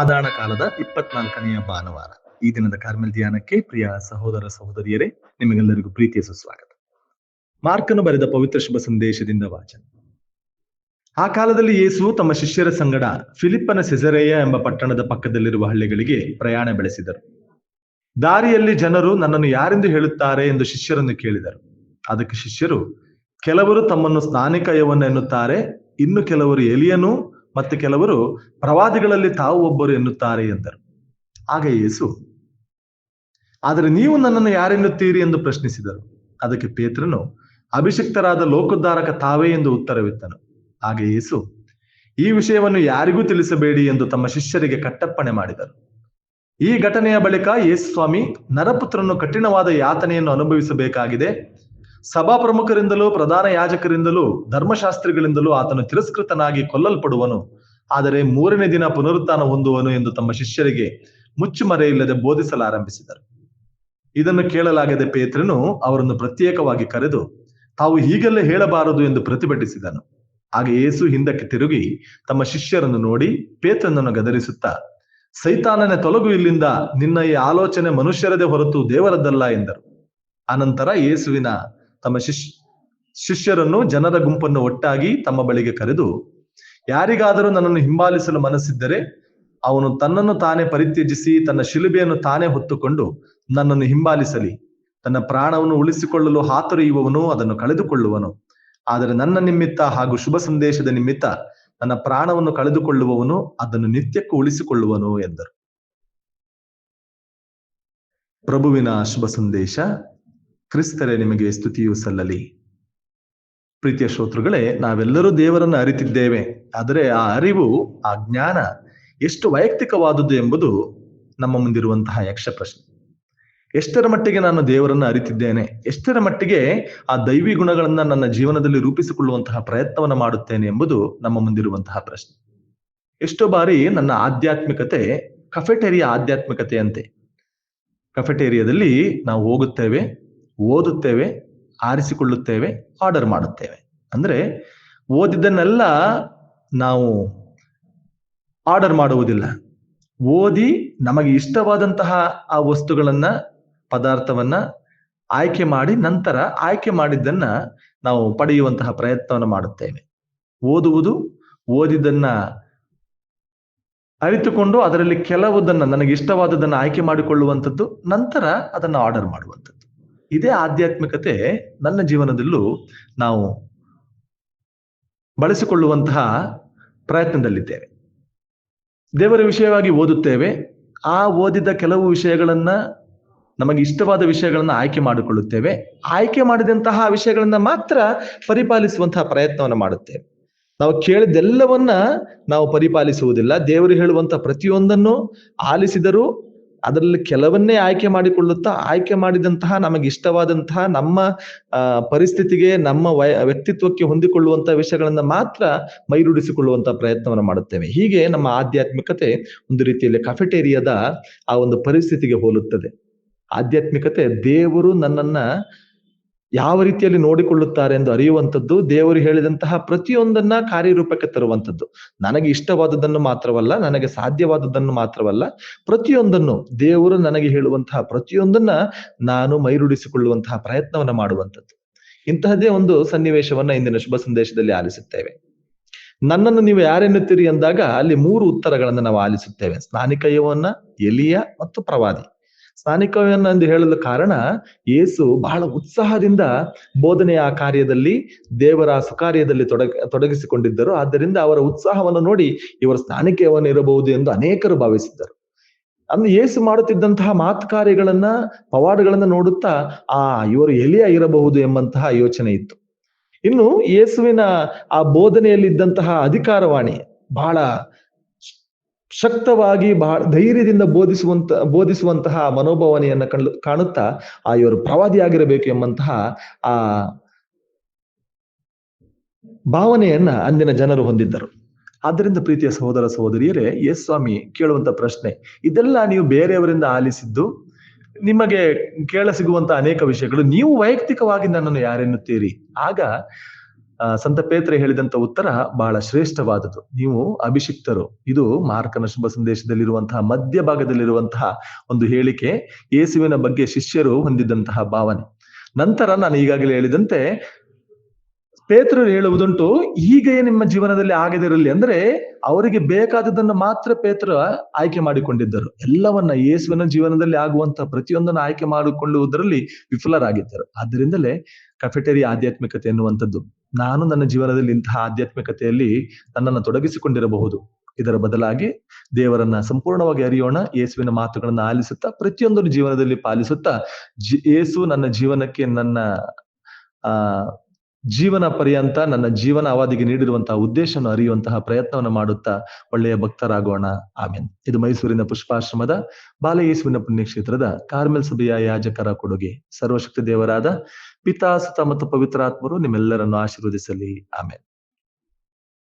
ಸಾಧಾರಣ ಕಾಲದ ಇಪ್ಪತ್ನಾಲ್ಕನೆಯ ಭಾನುವಾರ. ಈ ದಿನದ ಕಾರ್ಮೆಲ್ ಧ್ಯಾನಕ್ಕೆ ಪ್ರಿಯ ಸಹೋದರ ಸಹೋದರಿಯರೇ, ನಿಮಗೆಲ್ಲರಿಗೂ ಪ್ರೀತಿಯ ಸುಸ್ವಾಗತ. ಮಾರ್ಕನು ಬರೆದ ಪವಿತ್ರ ಶುಭ ಸಂದೇಶದಿಂದ ವಾಚನ. ಆ ಕಾಲದಲ್ಲಿ ಯೇಸು ತಮ್ಮ ಶಿಷ್ಯರ ಸಂಗಡ ಫಿಲಿಪ್ಪನ ಸೆಸರೆಯ ಎಂಬ ಪಟ್ಟಣದ ಪಕ್ಕದಲ್ಲಿರುವ ಹಳ್ಳಿಗಳಿಗೆ ಪ್ರಯಾಣ ಬೆಳೆಸಿದರು. ದಾರಿಯಲ್ಲಿ ಜನರು ನನ್ನನ್ನು ಯಾರೆಂದು ಹೇಳುತ್ತಾರೆ ಎಂದು ಶಿಷ್ಯರನ್ನು ಕೇಳಿದರು. ಅದಕ್ಕೆ ಶಿಷ್ಯರು, ಕೆಲವರು ತಮ್ಮನ್ನು ಸ್ನಾನಿಕಯವನ್ನ ಎನ್ನುತ್ತಾರೆ, ಇನ್ನು ಕೆಲವರು ಎಲಿಯನು ಮತ್ತು ಕೆಲವರು ಪ್ರವಾದಿಗಳಲ್ಲಿ ತಾವು ಒಬ್ಬರು ಎನ್ನುತ್ತಾರೆ ಎಂದರು. ಆಗ ಯೇಸು, ಆದರೆ ನೀವು ನನ್ನನ್ನು ಯಾರೆನ್ನುತ್ತೀರಿ ಎಂದು ಪ್ರಶ್ನಿಸಿದರು. ಅದಕ್ಕೆ ಪೇತ್ರನು, ಅಭಿಷಿಕ್ತರಾದ ಲೋಕೋದ್ಧಾರಕ ತಾವೇ ಎಂದು ಉತ್ತರವಿತ್ತನು. ಆಗ ಯೇಸು, ಈ ವಿಷಯವನ್ನು ಯಾರಿಗೂ ತಿಳಿಸಬೇಡಿ ಎಂದು ತಮ್ಮ ಶಿಷ್ಯರಿಗೆ ಕಟ್ಟಪ್ಪಣೆ ಮಾಡಿದರು. ಈ ಘಟನೆಯ ಬಳಿಕ ಯೇಸು ಸ್ವಾಮಿ, ನರಪುತ್ರನು ಕಠಿಣವಾದ ಯಾತನೆಯನ್ನು ಅನುಭವಿಸಬೇಕಾಗಿದೆ. ಸಭಾ ಪ್ರಮುಖರಿಂದಲೂ ಪ್ರಧಾನ ಯಾಜಕರಿಂದಲೂ, ಧರ್ಮಶಾಸ್ತ್ರಿಗಳಿಂದಲೂ ಆತನು ತಿರಸ್ಕೃತನಾಗಿ ಕೊಲ್ಲಲ್ಪಡುವನು. ಆದರೆ ಮೂರನೇ ದಿನ ಪುನರುತ್ಥಾನ ಹೊಂದುವನು ಎಂದು ತಮ್ಮ ಶಿಷ್ಯರಿಗೆ ಮುಚ್ಚುಮರೆಯಿಲ್ಲದೆ ಬೋಧಿಸಲಾರಂಭಿಸಿದರು. ಇದನ್ನು ಕೇಳಲಾಗದೆ ಪೇತ್ರನು ಅವರನ್ನು ಪ್ರತ್ಯೇಕವಾಗಿ ಕರೆದು, ತಾವು ಹೀಗೆಲ್ಲ ಹೇಳಬಾರದು ಎಂದು ಪ್ರತಿಭಟಿಸಿದನು. ಆಗ ಯೇಸು ಹಿಂದಕ್ಕೆ ತಿರುಗಿ ತಮ್ಮ ಶಿಷ್ಯರನ್ನು ನೋಡಿ ಪೇತ್ರನನ್ನು ಗದರಿಸುತ್ತಾ, ಸೈತಾನನೆ ತೊಲಗು ಇಲ್ಲಿಂದ, ನಿನ್ನ ಈ ಆಲೋಚನೆ ಮನುಷ್ಯರದೇ ಹೊರತು ದೇವರದ್ದಲ್ಲ ಎಂದರು. ಅನಂತರ ಯೇಸುವಿನ ತಮ್ಮ ಶಿಷ್ಯ ಶಿಷ್ಯರನ್ನು ಜನರ ಗುಂಪನ್ನು ಒಟ್ಟಾಗಿ ತಮ್ಮ ಬಳಿಗೆ ಕರೆದು, ಯಾರಿಗಾದರೂ ನನ್ನನ್ನು ಹಿಂಬಾಲಿಸಲು ಮನಸ್ಸಿದ್ದರೆ, ಅವನು ತನ್ನನ್ನು ತಾನೇ ಪರಿತ್ಯಜಿಸಿ, ತನ್ನ ಶಿಲುಬೆಯನ್ನು ತಾನೇ ಹೊತ್ತುಕೊಂಡು ನನ್ನನ್ನು ಹಿಂಬಾಲಿಸಲಿ. ತನ್ನ ಪ್ರಾಣವನ್ನು ಉಳಿಸಿಕೊಳ್ಳಲು ಹಾತೊರೆಯುವವನು, ಅದನ್ನು ಕಳೆದುಕೊಳ್ಳುವನು. ಆದರೆ ನನ್ನ ನಿಮಿತ್ತ ಹಾಗೂ ಶುಭ ಸಂದೇಶದ ನಿಮಿತ್ತ ನನ್ನ ಪ್ರಾಣವನ್ನು ಕಳೆದುಕೊಳ್ಳುವವನು, ಅದನ್ನು ನಿತ್ಯಕ್ಕೂ ಉಳಿಸಿಕೊಳ್ಳುವನು, ಎಂದರು. ಪ್ರಭುವಿನ ಶುಭ ಸಂದೇಶ. ಕ್ರಿಸ್ತರೇ ನಿಮಗೆ ಸ್ತುತಿಯು ಸಲ್ಲಲಿ. ಪ್ರೀತಿಯ ಶ್ರೋತೃಗಳೇ, ನಾವೆಲ್ಲರೂ ದೇವರನ್ನು ಅರಿತಿದ್ದೇವೆ. ಆದರೆ ಆ ಅರಿವು, ಆ ಜ್ಞಾನ ಎಷ್ಟು ವೈಯಕ್ತಿಕವಾದುದು ಎಂಬುದು ನಮ್ಮ ಮುಂದಿರುವಂತಹ ಯಕ್ಷ ಪ್ರಶ್ನೆ. ಎಷ್ಟರ ಮಟ್ಟಿಗೆ ನಾನು ದೇವರನ್ನು ಅರಿತಿದ್ದೇನೆ, ಎಷ್ಟರ ಮಟ್ಟಿಗೆ ಆ ದೈವಿ ಗುಣಗಳನ್ನ ನನ್ನ ಜೀವನದಲ್ಲಿ ರೂಪಿಸಿಕೊಳ್ಳುವಂತಹ ಪ್ರಯತ್ನವನ್ನು ಮಾಡುತ್ತೇನೆ ಎಂಬುದು ನಮ್ಮ ಮುಂದಿರುವಂತಹ ಪ್ರಶ್ನೆ. ಎಷ್ಟೋ ಬಾರಿ ನನ್ನ ಆಧ್ಯಾತ್ಮಿಕತೆ ಕಫೆಟೇರಿಯಾ ಆಧ್ಯಾತ್ಮಿಕತೆಯಂತೆ. ಕಫೆಟೇರಿಯಾದಲ್ಲಿ ನಾವು ಹೋಗುತ್ತೇವೆ ಓದುತ್ತೇವೆ, ಆರಿಸಿಕೊಳ್ಳುತ್ತೇವೆ, ಆರ್ಡರ್ ಮಾಡುತ್ತೇವೆ. ಅಂದ್ರೆ ಓದಿದ್ದನ್ನೆಲ್ಲ ನಾವು ಆರ್ಡರ್ ಮಾಡುವುದಿಲ್ಲ. ಓದಿ ನಮಗೆ ಇಷ್ಟವಾದಂತಹ ಆ ವಸ್ತುಗಳನ್ನ, ಪದಾರ್ಥವನ್ನ ಆಯ್ಕೆ ಮಾಡಿ ನಂತರ ಆಯ್ಕೆ ಮಾಡಿದ್ದನ್ನ ನಾವು ಪಡೆಯುವಂತಹ ಪ್ರಯತ್ನವನ್ನು ಮಾಡುತ್ತೇವೆ. ಓದುವುದು, ಓದಿದ್ದನ್ನ ಅರಿತುಕೊಂಡು ಅದರಲ್ಲಿ ಕೆಲವುದನ್ನು, ನನಗೆ ಇಷ್ಟವಾದದನ್ನ ಆಯ್ಕೆ ಮಾಡಿಕೊಳ್ಳುವಂಥದ್ದು, ನಂತರ ಅದನ್ನ ಆರ್ಡರ್ ಮಾಡುವಂಥದ್ದು. ಇದೇ ಆಧ್ಯಾತ್ಮಿಕತೆ ನನ್ನ ಜೀವನದಲ್ಲೂ ನಾವು ಬಳಸಿಕೊಳ್ಳುವಂತಹ ಪ್ರಯತ್ನದಲ್ಲಿದ್ದೇವೆ. ದೇವರ ವಿಷಯವಾಗಿ ಓದುತ್ತೇವೆ. ಆ ಓದಿದ ಕೆಲವು ವಿಷಯಗಳನ್ನ ನಮಗೆ ಇಷ್ಟವಾದ ವಿಷಯಗಳನ್ನು ಆಯ್ಕೆ ಮಾಡಿಕೊಳ್ಳುತ್ತೇವೆ. ಆಯ್ಕೆ ಮಾಡಿದಂತಹ ವಿಷಯಗಳನ್ನ ಮಾತ್ರ ಪರಿಪಾಲಿಸುವಂತಹ ಪ್ರಯತ್ನವನ್ನು ಮಾಡುತ್ತೇವೆ. ನಾವು ಕೇಳಿದೆಲ್ಲವನ್ನ ನಾವು ಪರಿಪಾಲಿಸುವುದಿಲ್ಲ. ದೇವರು ಹೇಳುವಂತಹ ಪ್ರತಿಯೊಂದನ್ನು ಆಲಿಸಿದರೂ ಅದರಲ್ಲಿ ಕೆಲವನ್ನೇ ಆಯ್ಕೆ ಮಾಡಿಕೊಳ್ಳುತ್ತಾ, ಆಯ್ಕೆ ಮಾಡಿದಂತಹ ನಮಗೆ ಇಷ್ಟವಾದಂತಹ ನಮ್ಮ ಪರಿಸ್ಥಿತಿಗೆ, ನಮ್ಮ ವಯ ವ್ಯಕ್ತಿತ್ವಕ್ಕೆ ಹೊಂದಿಕೊಳ್ಳುವಂತಹ ವಿಷಯಗಳನ್ನ ಮಾತ್ರ ಮೈರೂಡಿಸಿಕೊಳ್ಳುವಂತಹ ಪ್ರಯತ್ನವನ್ನು ಮಾಡುತ್ತೇವೆ. ಹೀಗೆ ನಮ್ಮ ಆಧ್ಯಾತ್ಮಿಕತೆ ಒಂದು ರೀತಿಯಲ್ಲಿ ಕಫೆಟೇರಿಯಾದ ಆ ಒಂದು ಪರಿಸ್ಥಿತಿಗೆ ಹೋಲುತ್ತದೆ. ಆಧ್ಯಾತ್ಮಿಕತೆ ದೇವರು ನನ್ನನ್ನ ಯಾವ ರೀತಿಯಲ್ಲಿ ನೋಡಿಕೊಳ್ಳುತ್ತಾರೆ ಎಂದು ಅರಿಯುವಂಥದ್ದು, ದೇವರು ಹೇಳಿದಂತಹ ಪ್ರತಿಯೊಂದನ್ನ ಕಾರ್ಯರೂಪಕ್ಕೆ ತರುವಂಥದ್ದು. ನನಗೆ ಇಷ್ಟವಾದದ್ದನ್ನು ಮಾತ್ರವಲ್ಲ, ನನಗೆ ಸಾಧ್ಯವಾದದ್ದನ್ನು ಮಾತ್ರವಲ್ಲ, ಪ್ರತಿಯೊಂದನ್ನು ದೇವರು ನನಗೆ ಹೇಳುವಂತಹ ಪ್ರತಿಯೊಂದನ್ನ ನಾನು ಮೈರೂಡಿಸಿಕೊಳ್ಳುವಂತಹ ಪ್ರಯತ್ನವನ್ನ ಮಾಡುವಂಥದ್ದು. ಇಂತಹದೇ ಒಂದು ಸನ್ನಿವೇಶವನ್ನ ಇಂದಿನ ಶುಭ ಸಂದೇಶದಲ್ಲಿ ಆಲಿಸುತ್ತೇವೆ. ನನ್ನನ್ನು ನೀವು ಯಾರೆನ್ನುತ್ತೀರಿ ಎಂದಾಗ ಅಲ್ಲಿ ಮೂರು ಉತ್ತರಗಳನ್ನು ನಾವು ಆಲಿಸುತ್ತೇವೆ. ಸ್ನಾನಿಕಯವನ್ನ, ಎಲಿಯ ಮತ್ತು ಪ್ರವಾದಿ. ಸ್ನಾನಿಕವನ್ನ ಎಂದು ಹೇಳಲು ಕಾರಣ ಯೇಸು ಬಹಳ ಉತ್ಸಾಹದಿಂದ ಬೋಧನೆಯ ಕಾರ್ಯದಲ್ಲಿ, ದೇವರ ಸುಕಾರ್ಯದಲ್ಲಿ ತೊಡಗ, ತೊಡಗಿಸಿಕೊಂಡಿದ್ದರು. ಆದ್ದರಿಂದ ಅವರ ಉತ್ಸಾಹವನ್ನು ನೋಡಿ ಇವರು ಸ್ನಾನಿಕವನ್ನು ಇರಬಹುದು ಎಂದು ಅನೇಕರು ಭಾವಿಸಿದ್ದರು. ಅಂದ್ರೆ ಯೇಸು ಮಾಡುತ್ತಿದ್ದಂತಹ ಮಾತು ಕಾರ್ಯಗಳನ್ನ ಪವಾಡಗಳನ್ನ ನೋಡುತ್ತಾ, ಆ, ಇವರು ಎಲಿಯ ಇರಬಹುದು ಎಂಬಂತಹ ಯೋಚನೆ ಇತ್ತು. ಇನ್ನು ಯೇಸುವಿನ ಆ ಬೋಧನೆಯಲ್ಲಿದ್ದಂತಹ ಅಧಿಕಾರವಾಣಿ ಬಹಳ ಶಕ್ತವಾಗಿ ಬಹಳ ಧೈರ್ಯದಿಂದ ಬೋಧಿಸುವಂತ, ಬೋಧಿಸುವಂತಹ ಮನೋಭಾವನೆಯನ್ನ ಕಂಡು, ಕಾಣುತ್ತಾ ಆ ಇವರು ಪ್ರವಾದಿಯಾಗಿರಬೇಕು ಎಂಬಂತಹ ಆ ಭಾವನೆಯನ್ನ ಅಂದಿನ ಜನರು ಹೊಂದಿದ್ದರು. ಆದ್ದರಿಂದ ಪ್ರೀತಿಯ ಸಹೋದರ ಸಹೋದರಿಯರೇ ಎಸ್ ಸ್ವಾಮಿ ಕೇಳುವಂತ ಪ್ರಶ್ನೆ, ಇದೆಲ್ಲ ನೀವು ಬೇರೆಯವರಿಂದ ಆಲಿಸಿದ್ದು ನಿಮಗೆ ಕೇಳ ಸಿಗುವಂತ ಅನೇಕ ವಿಷಯಗಳು, ನೀವು ವೈಯಕ್ತಿಕವಾಗಿ ನನ್ನನ್ನು ಯಾರೆನ್ನುತ್ತೀರಿ? ಆಗ ಸಂತ ಪೇತ್ರ ಹೇಳಿದಂತ ಉತ್ತರ ಬಹಳ ಶ್ರೇಷ್ಠವಾದದ್ದು. ನೀವು ಅಭಿಷಿಕ್ತರು, ಇದು ಮಾರ್ಕನ ಶುಭ ಸಂದೇಶದಲ್ಲಿರುವಂತಹ ಮಧ್ಯ ಭಾಗದಲ್ಲಿರುವಂತಹ ಒಂದು ಹೇಳಿಕೆ, ಯೇಸುವಿನ ಬಗ್ಗೆ ಶಿಷ್ಯರು ಹೊಂದಿದ್ದಂತಹ ಭಾವನೆ. ನಂತರ ನಾನು ಈಗಾಗಲೇ ಹೇಳಿದಂತೆ, ಪೇತ್ರರು ಹೇಳುವುದುಂಟು ಹೀಗೆ ನಿಮ್ಮ ಜೀವನದಲ್ಲಿ ಆಗದಿರಲಿ ಅಂದ್ರೆ, ಅವರಿಗೆ ಬೇಕಾದದನ್ನು ಮಾತ್ರ ಪೇತ್ರ ಆಯ್ಕೆ ಮಾಡಿಕೊಂಡಿದ್ದರು. ಎಲ್ಲವನ್ನ ಯೇಸುವಿನ ಜೀವನದಲ್ಲಿ ಆಗುವಂತ ಪ್ರತಿಯೊಂದನ್ನು ಆಯ್ಕೆ ಮಾಡಿಕೊಳ್ಳುವುದರಲ್ಲಿ ವಿಫಲರಾಗಿದ್ದರು. ಆದ್ದರಿಂದಲೇ ಕಫೆಟರಿ ಆಧ್ಯಾತ್ಮಿಕತೆ ಎನ್ನುವಂಥದ್ದು. ನಾನು ನನ್ನ ಜೀವನದಲ್ಲಿ ಇಂತಹ ಆಧ್ಯಾತ್ಮಿಕತೆಯಲ್ಲಿ ನನ್ನನ್ನು ತೊಡಗಿಸಿಕೊಂಡಿರಬಹುದು. ಇದರ ಬದಲಾಗಿ ದೇವರನ್ನ ಸಂಪೂರ್ಣವಾಗಿ ಅರಿಯೋಣ, ಯೇಸುವಿನ ಮಾತುಗಳನ್ನ ಆಲಿಸುತ್ತಾ, ಪ್ರತಿಯೊಂದನ್ನು ಜೀವನದಲ್ಲಿ ಪಾಲಿಸುತ್ತಾ ಯೇಸು ನನ್ನ ಜೀವನಕ್ಕೆ ನನ್ನ, ಆ ಜೀವನ ಪರ್ಯಂತ ನನ್ನ ಜೀವನ ಅವಧಿಗೆ ನೀಡಿರುವಂತಹ ಉದ್ದೇಶವನ್ನು ಅರಿಯುವಂತಹ ಪ್ರಯತ್ನವನ್ನು ಮಾಡುತ್ತಾ ಒಳ್ಳೆಯ ಭಕ್ತರಾಗೋಣ. ಆಮೇನ್. ಇದು ಮೈಸೂರಿನ ಪುಷ್ಪಾಶ್ರಮದ ಬಾಲಯೇಸುವಿನ ಪುಣ್ಯಕ್ಷೇತ್ರದ ಕಾರ್ಮೆಲ್ ಸಭೆಯ ಯಾಜಕರ ಕೊಡುಗೆ. ಸರ್ವಶಕ್ತಿ ದೇವರಾದ ಪಿತಾ, ಸುತ ಮತ್ತು ಪವಿತ್ರಾತ್ಮರು ನಿಮ್ಮೆಲ್ಲರನ್ನು ಆಶೀರ್ವದಿಸಲಿ. ಆಮೇನ್.